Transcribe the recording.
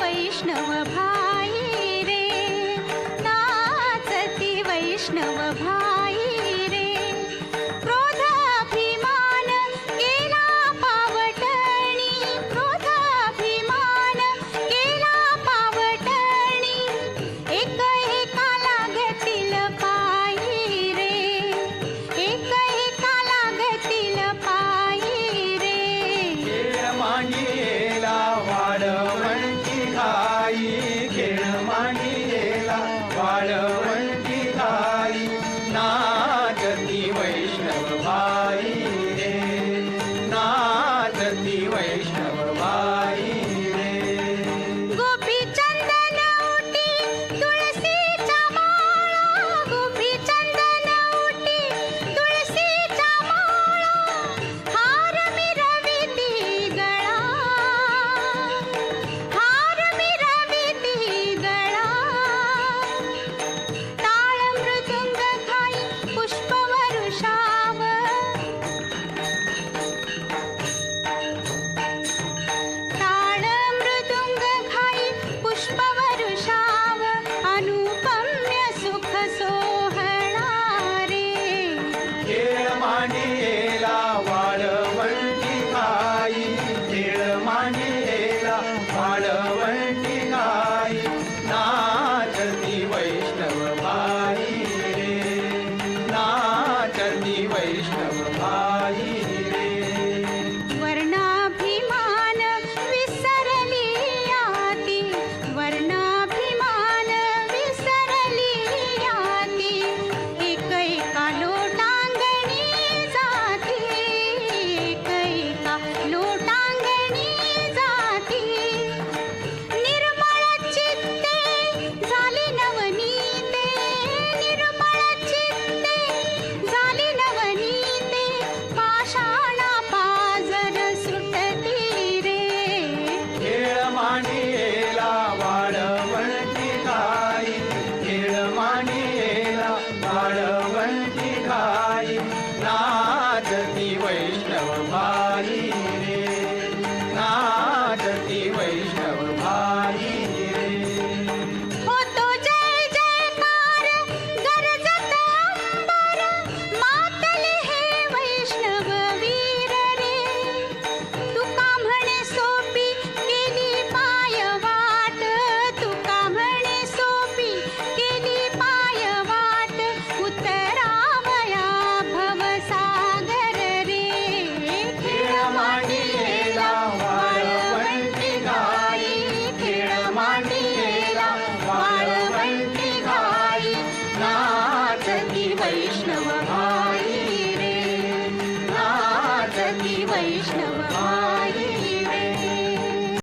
वैष्णव भाई रे. नाचती वैष्णव भाई ராணே गौरति वैष्णव